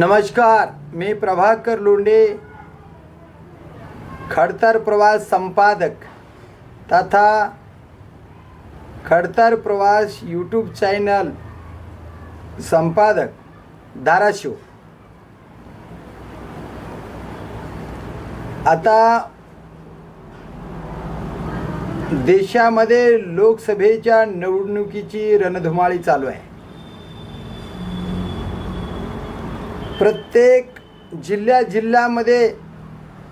नमस्कार मी प्रभाकर लोंढे खडतर प्रवास संपादक तथा खडतर प्रवास यूट्यूब चॅनल संपादक धाराशिव. आता देशामध्ये लोकसभेच्या निवडणुकीची रणधुमाळी चालू आहे. प्रत्येक जिल्ह्या जिल्ह्यामध्ये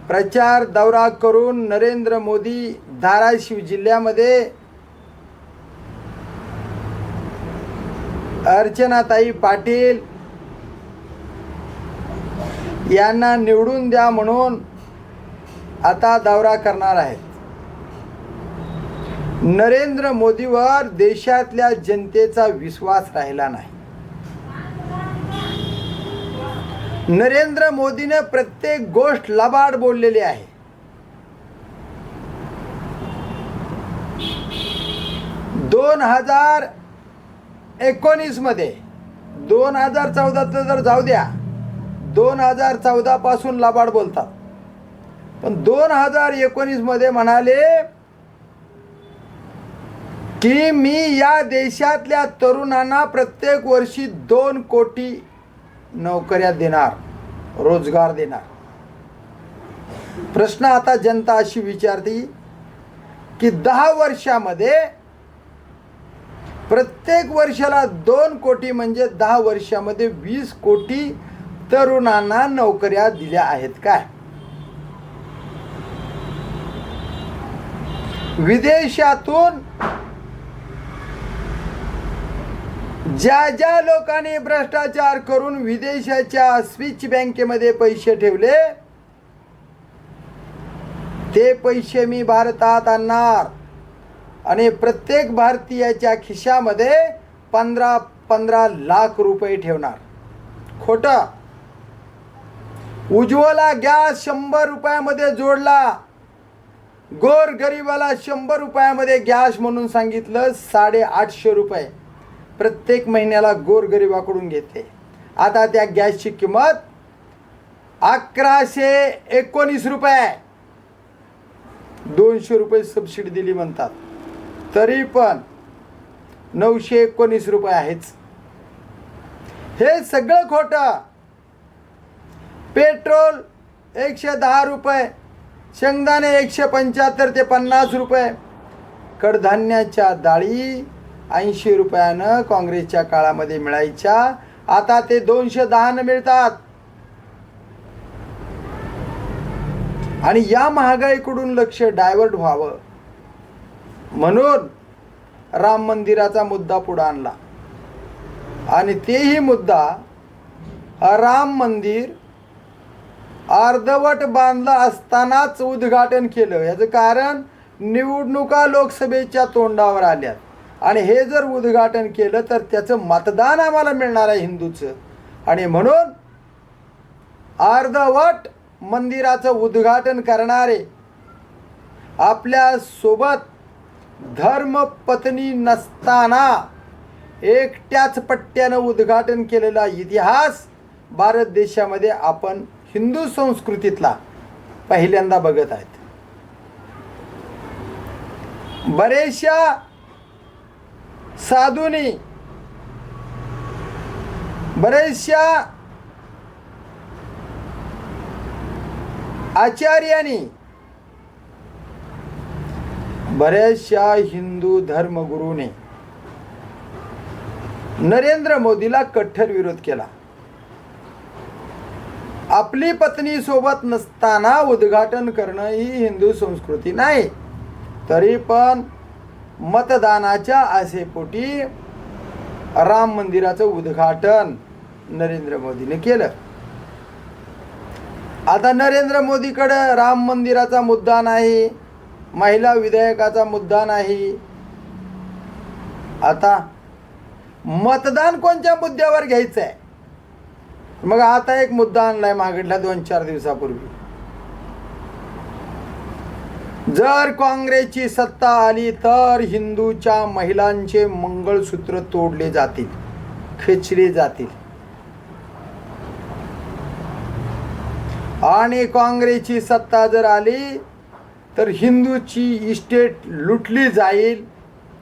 प्रचार दौरा करून नरेंद्र मोदी धाराशिव जिल्ह्यामध्ये अर्चनाताई पाटील यांना निवडून द्या म्हणून आता दौरा करणार आहेत. नरेंद्र मोदीवर देशातल्या जनतेचा विश्वास राहिला नाही. नरेंद्र मोदीनं प्रत्येक गोष्ट लबाड बोललेली आहे. दोन हजार एकोणीसमध्ये दोन हजार चौदाचं जर जाऊ द्या दोन हजार चौदापासून लबाड बोलतात. पण दोन हजार एकोणीसमध्ये म्हणाले की मी या देशातल्या तरुणांना प्रत्येक वर्षी दोन कोटी नोकऱ्या देणार रोजगार देणार. प्रश्न आता जनता अशी विचारते की दहा वर्षामध्ये प्रत्येक वर्षाला दोन कोटी म्हणजे दहा वर्षामध्ये वीस कोटी तरुणांना नोकऱ्या दिल्या आहेत काय? विदेशातून ज्या ज्या लोकांनी भ्रष्टाचार करून विदेशाच्या स्विच बँकेमध्ये पैसे ठेवले ते पैसे मी भारतात आणणार. आणि प्रत्येक भारतीयाच्या खिशामध्ये पंधरा पंधरा लाख रुपये ठेवणार. खोटं. उज्ज्वला गॅस शंभर रुपयामध्ये जोडला. गोर गरिबाला शंभर रुपयामध्ये गॅस म्हणून सांगितलं साडे आठशे रुपये. प्रत्येक महिन्याला गोरगरिबाकडून घेते. आता त्या गॅसची किंमत अकराशे एकोणीस रुपये. दोनशे रुपये सबसिडी दिली म्हणतात. तरी पण नऊशे एकोणीस रुपये आहेच. हे सगळं खोटं. पेट्रोल एकशे दहा रुपये शेंगदाणे एकशे पंच्याहत्तर ते पन्नास रुपये कडधान्याच्या डाळी ऐंशी रुपयानं काँग्रेसच्या काळामध्ये मिळायच्या. आता ते दोनशे दहानं मिळतात. आणि या महागाईकडून लक्ष डायव्हर्ट व्हावं. म्हणून राम मंदिराचा मुद्दा पुढं आणला. आणि तेही मुद्दा राम मंदिर अर्धवट बांधलं असतानाच उद्घाटन केलं. याचं कारण निवडणुका लोकसभेच्या तोंडावर आल्यात. आणि हे जर उद्घाटन केलं तर त्याचं मतदान आम्हाला मिळणार आहे हिंदूचं. आणि म्हणून अर्धवट मंदिराचं उद्घाटन करणारे आपल्यासोबत धर्मपत्नी नसताना एकट्याच पट्ट्यानं उद्घाटन केलेला इतिहास भारत देशामध्ये आपण हिंदू संस्कृतीतला पहिल्यांदा बघत आहेत. बरेचशा साधूनी बऱ्याचशा आचार्यांनी बऱ्याचशा हिंदू धर्मगुरूने नरेंद्र मोदीला कठ्ठर विरोध केला. आपली पत्नी सोबत नसताना उद्घाटन करणं ही हिंदू संस्कृती नाही. तरी पण मतदानाच्या आसेपोटी राम मंदिराचं उद्घाटन नरेंद्र मोदीने केलं. आता नरेंद्र मोदीकडं राम मंदिराचा मुद्दा नाही महिला विधेयकाचा मुद्दा नाही. आता मतदान कोणत्या मुद्द्यावर घ्यायचं आहे मग आता एक मुद्दा आणलाय मागितला दोन चार दिवसापूर्वी. जर काँग्रेसची सत्ता आली तर हिंदूच्या महिलांचे मंगळसूत्र तोडले जातील खेचले जातील. आणि काँग्रेसची सत्ता जर आली तर हिंदूची इस्टेट लुटली जाईल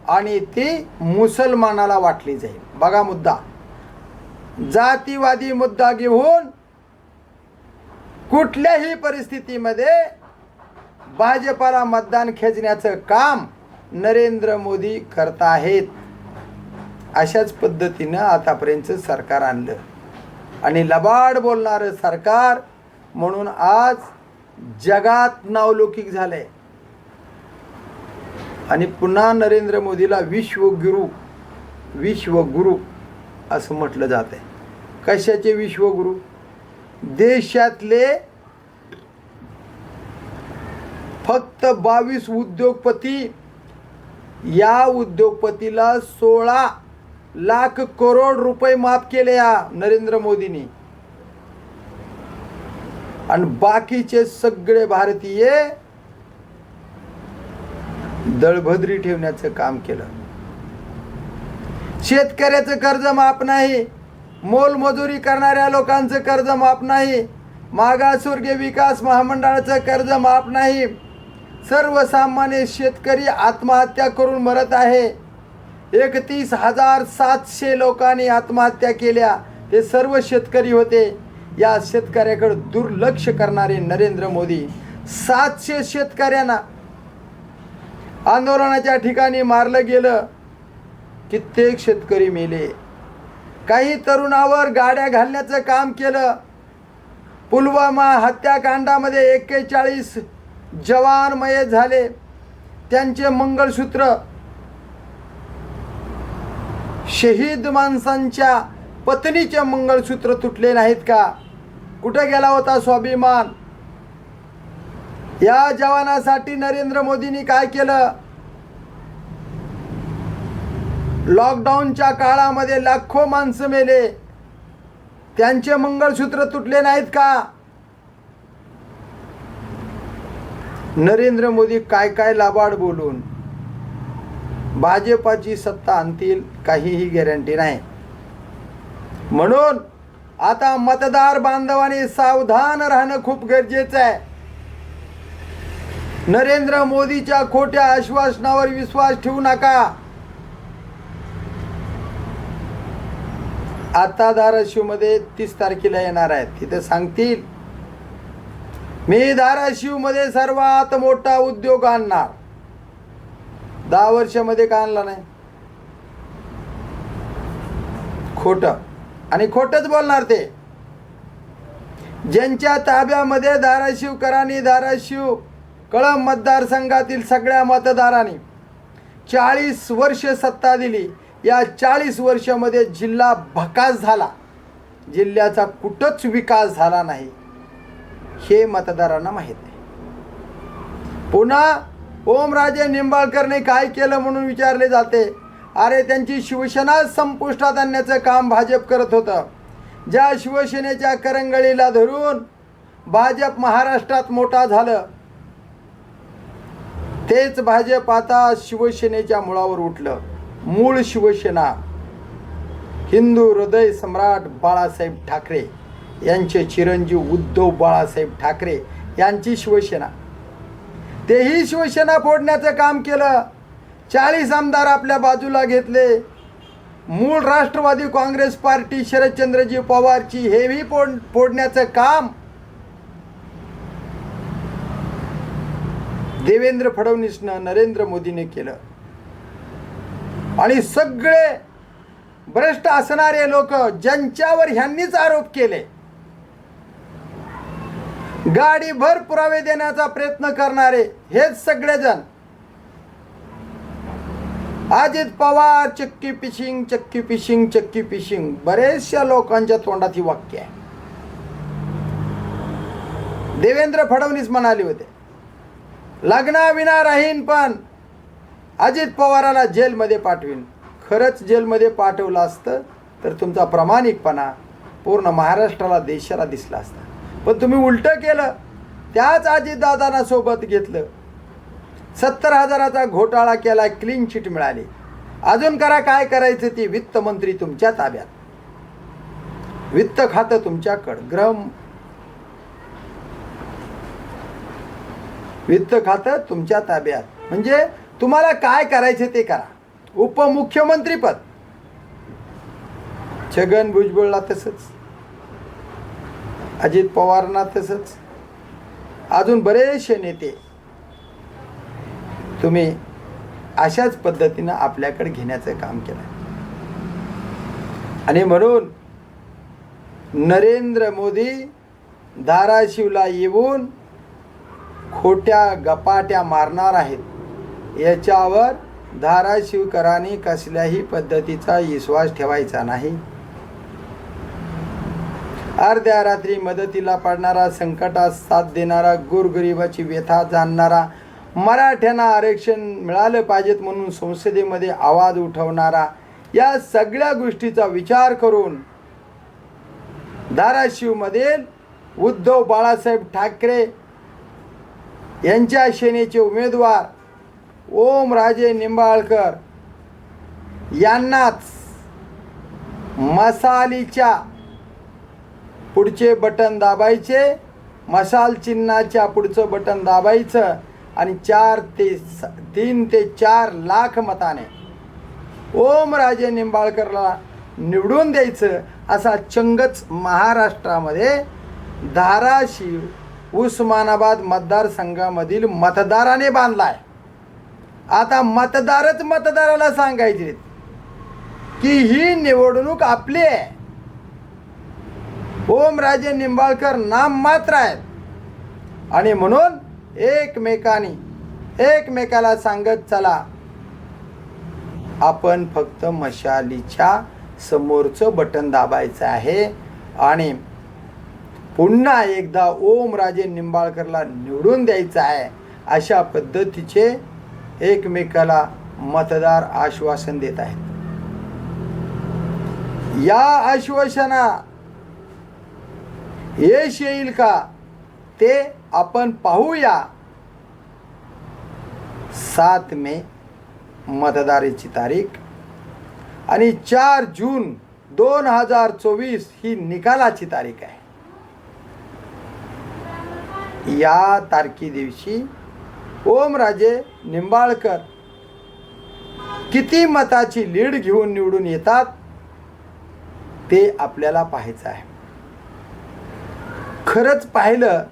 आणि ती मुसलमानाला वाटली जाईल. बघा मुद्दा. जातीवादी मुद्दा घेऊन कुठल्याही परिस्थितीमध्ये भाजपाला मतदान खेचण्याचं काम नरेंद्र मोदी करत आहेत. अशाच पद्धतीनं आतापर्यंत सरकार आणलं. आणि लबाड बोलणारं सरकार म्हणून आज जगात नावलौकिक झालंय. आणि पुन्हा नरेंद्र मोदीला विश्वगुरु विश्वगुरु असं म्हटलं जात आहे कशाचे विश्वगुरु? देशातले फक्त बावीस उद्योगपती या उद्योगपतीला सोळा लाख करोड रुपये माफ केले या नरेंद्र मोदींनी. आणि बाकीचे सगळे भारतीय दळभद्री ठेवण्याचं काम केलं. शेतकऱ्याचं कर्ज माफ नाही मोलमजुरी करणाऱ्या लोकांचं कर्ज माफ नाही मागासवर्गीय विकास महामंडळाचं कर्ज माफ नाही सर्वसामान्य शेतकरी आत्महत्या करून मरत आहे. एकतीस हजार सातशे लोकांनी आत्महत्या केल्या. ते सर्व शेतकरी होते. या शेतकऱ्याकडे दुर्लक्ष करणारे नरेंद्र मोदी. सातशे शेतकऱ्यांना आंदोलनाच्या ठिकाणी मारलं गेलं. कित्येक शेतकरी मेले. काही तरुणावर गाड्या घालण्याचं काम केलं. पुलवामा हत्याकांडामध्ये एक्केचाळीस जवानमय झाले. त्यांचे मंगळसूत्र शहीद माणसांच्या पत्नीचे मंगळसूत्र तुटले नाहीत का? कुठे गेला होता स्वाभिमान? या जवानासाठी नरेंद्र मोदींनी काय केलं? लॉकडाऊनच्या काळामध्ये लाखो माणसं मेले. त्यांचे मंगळसूत्र तुटले नाहीत का? नरेंद्र मोदी काय काय लाबाड बोलून भाजपाची सत्ता आणतील काहीही गॅरंटी नाही. म्हणून आता मतदार बांधवांनी सावधान राहणं खूप गरजेचं आहे. नरेंद्र मोदीच्या खोट्या आश्वासनावर विश्वास ठेवू नका. आता धाराशिवमध्ये तीस तारखेला येणार आहेत. तिथे सांगतील मी धाराशिवमध्ये सर्वात मोठा उद्योग आणणार. दहा वर्षामध्ये का आणला नाही? खोट. आणि खोटच बोलणार ते. ज्यांच्या ताब्यामध्ये धाराशिवकरांनी धाराशिव कळंब मतदारसंघातील सगळ्या मतदारांनी चाळीस वर्ष सत्ता दिली. या चाळीस वर्षामध्ये जिल्हा भकास झाला. जिल्ह्याचा कुठंच विकास झाला नाही. हे मतदारांना माहीत आहे पुन्हा ओमराजे निंबाळकरने काय केलं म्हणून विचारले जाते? अरे त्यांची शिवसेना संपुष्टात आणण्याचं काम भाजप करत होतं. ज्या शिवसेनेच्या करंगळीला धरून भाजप महाराष्ट्रात मोठा झालं तेच भाजप आता शिवसेनेच्या मुळावर उठलं. मूळ शिवसेना हिंदू हृदय सम्राट बाळासाहेब ठाकरे. यांचे चिरंजीव उद्धव बाळासाहेब ठाकरे यांची शिवसेना. तेही शिवसेना फोडण्याचं काम केलं. चाळीस आमदार आपल्या बाजूला घेतले. मूळ राष्ट्रवादी काँग्रेस पार्टी शरदचंद्रजी पवारची हेवी फोड फोडण्याचं काम. देवेंद्र फडणवीसनं नरेंद्र मोदीने केलं. आणि सगळे भ्रष्ट असणारे लोक ज्यांच्यावर ह्यांनीच आरोप केले. गाडीभर पुरावे देण्याचा प्रयत्न करणारे हेच सगळेजण. अजित पवार चक्की पिशिंग चक्की पिशिंग चक्की पिशिंग. बरेचशा लोकांच्या तोंडात ही वाक्य आहे. देवेंद्र फडणवीस म्हणाले होते लग्नाविना राहीन पण अजित पवाराला जेलमध्ये पाठवीन. खरंच जेलमध्ये पाठवलं असतं तर तुमचा प्रामाणिकपणा पूर्ण महाराष्ट्राला देशाला दिसला असता. पण तुम्ही उलटं केलं. त्याच अजितदादांना सोबत घेतलं. सत्तर हजाराचा घोटाळा केला क्लीन चिट मिळाली. अजून करा काय करायचं ती वित्तमंत्री तुमच्या ताब्यात. वित्त खातं तुमच्याकडं. ग्रह वित्त खातं तुमच्या ताब्यात. म्हणजे तुम्हाला काय करायचे ते करा. उपमुख्यमंत्रीपद छगन भुजबळला तसंच. अजित पवारना तसंच. अजून बरेचसे नेते तुम्ही अशाच पद्धतीनं आपल्याकडे घेण्याचं काम केलं आणि म्हणून नरेंद्र मोदी धाराशिवला येऊन खोट्या गपाट्या मारणार आहेत. याच्यावर धाराशिवकरांनी कसल्याही पद्धतीचा विश्वास ठेवायचा नाही. अर्ध्या रात्री मदतीला पडणारा संकटात साथ देणारा गोरगरिबाची व्यथा जाणणारा मराठ्यांना आरक्षण मिळालं पाहिजेत म्हणून संसदेमध्ये आवाज उठवणारा या सगळ्या गोष्टीचा विचार करून धाराशिवमधील उद्धव बाळासाहेब ठाकरे यांच्या सेनेचे उमेदवार ओमराजे निंबाळकर यांनाच मसालीच्या पुढचे बटन दाबायचे मसाल चिन्हाच्या पुढचं बटन दाबायचं आणि चार ते स तीन ते चार लाख मताने. ओमराजे निंबाळकरला निवडून द्यायचं असा चंगच महाराष्ट्रामध्ये धाराशिव उस्मानाबाद मतदारसंघामधील मतदाराने बांधला आहे आता मतदारच मतदाराला सांगायचे की ही निवडणूक आपली आहे. ओमराजे निंबाळकर नाम मात्र आहेत. आणि म्हणून एकमेकांनी एकमेकाला सांगत चला. आपण फक्त मशालीच्या समोरचं बटन दाबायचं आहे. आणि पुन्हा एकदा ओमराजे निंबाळकरला निवडून द्यायचं आहे. अशा पद्धतीचे एकमेकाला मतदार आश्वासन देत आहेत. या आश्वासना यश येईल का? ते आपण पाहूया. सात मे मतदारीची तारीख. आणि चार जून दोन हजार चोवीस ही निकालाची तारीख आहे. या तारखे दिवशी ओमराजे निंबाळकर किती मताची लीड घेऊन निवडून येतात ते आपल्याला पाहायचं आहे. खरंच पाहिलं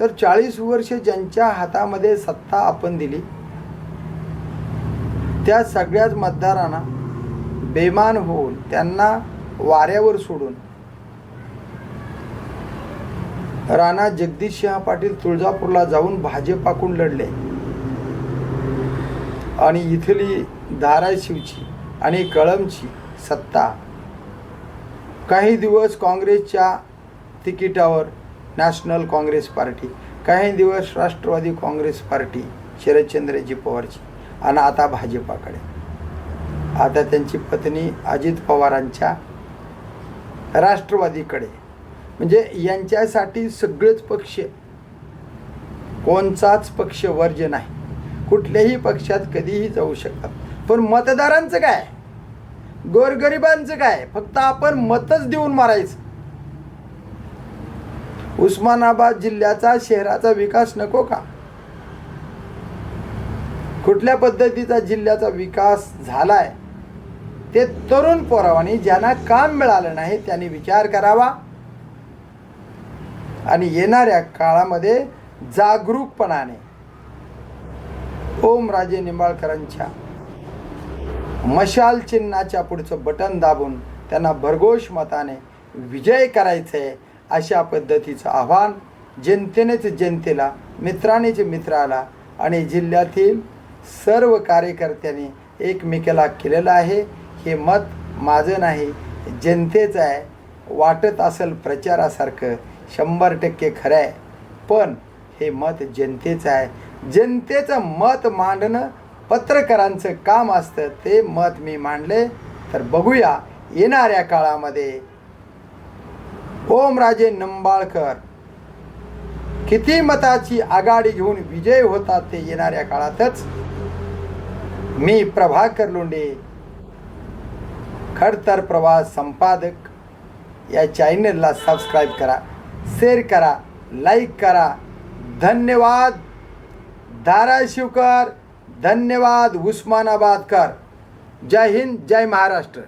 तर चाळीस वर्ष ज्यांच्या हातामध्ये सत्ता आपण दिली त्या सगळ्याच मतदारांना बेमान होऊन त्यांना वाऱ्यावर सोडून. राणा जगदीश सिंह पाटील तुळजापूरला जाऊन भाजपाकडून लढले. आणि इथली धाराशिवची आणि कळमची सत्ता. काही दिवस काँग्रेसच्या तिकिटावर नॅशनल काँग्रेस पार्टी काही दिवस राष्ट्रवादी काँग्रेस पार्टी शरदचंद्रजी पवारची आणि आता भाजपाकडे. आता त्यांची पत्नी अजित पवारांच्या राष्ट्रवादीकडे. म्हणजे यांच्यासाठी सगळेच पक्ष कोणचाच पक्ष वर्ज नाही. कुठल्याही पक्षात कधीही जाऊ शकतात पण मतदारांचं काय? गोरगरिबांचं काय? फक्त आपण मतच देऊन मारायचं. उस्मानाबाद जिल्ह्याचा शहराचा विकास नको का? कुठल्या पद्धतीचा जिल्ह्याचा विकास झालाय? ते तरुण पोरावानी ज्यांना काम मिळालं नाही त्यांनी विचार करावा. आणि येणाऱ्या काळामध्ये जागरूकपणाने ओमराजे निंबाळकरांच्या मशाल चिन्हाच्या पुढचं बटन दाबून त्यांना भरघोष मताने विजय करायचे अशा पद्धतीचं आव्हान जनतेनेच जनतेला मित्रानेच मित्राला आणि जिल्ह्यातील सर्व कार्यकर्त्यांनी एकमेकाला केलेलं आहे. हे मत माझं नाही जनतेचं आहे. वाटत असेल प्रचारासारखं शंभर टक्के खरं आहे. पण हे मत जनतेचं आहे. जनतेचं मत मांडणं पत्रकारांचं काम असतं ते मत मी मांडले. तर बघूया येणाऱ्या काळामध्ये ओमराजे निंबाळकर. किती मताची आघाडी घेऊन विजय होतात ते येणाऱ्या काळातच? मी प्रभाकर लोंडे खडतर प्रवास संपादक. या चॅनलला सबस्क्राईब करा शेअर करा लाईक करा. धन्यवाद. धाराशिवकर धन्यवाद. उस्मानाबादकर. जय हिंद जय महाराष्ट्र.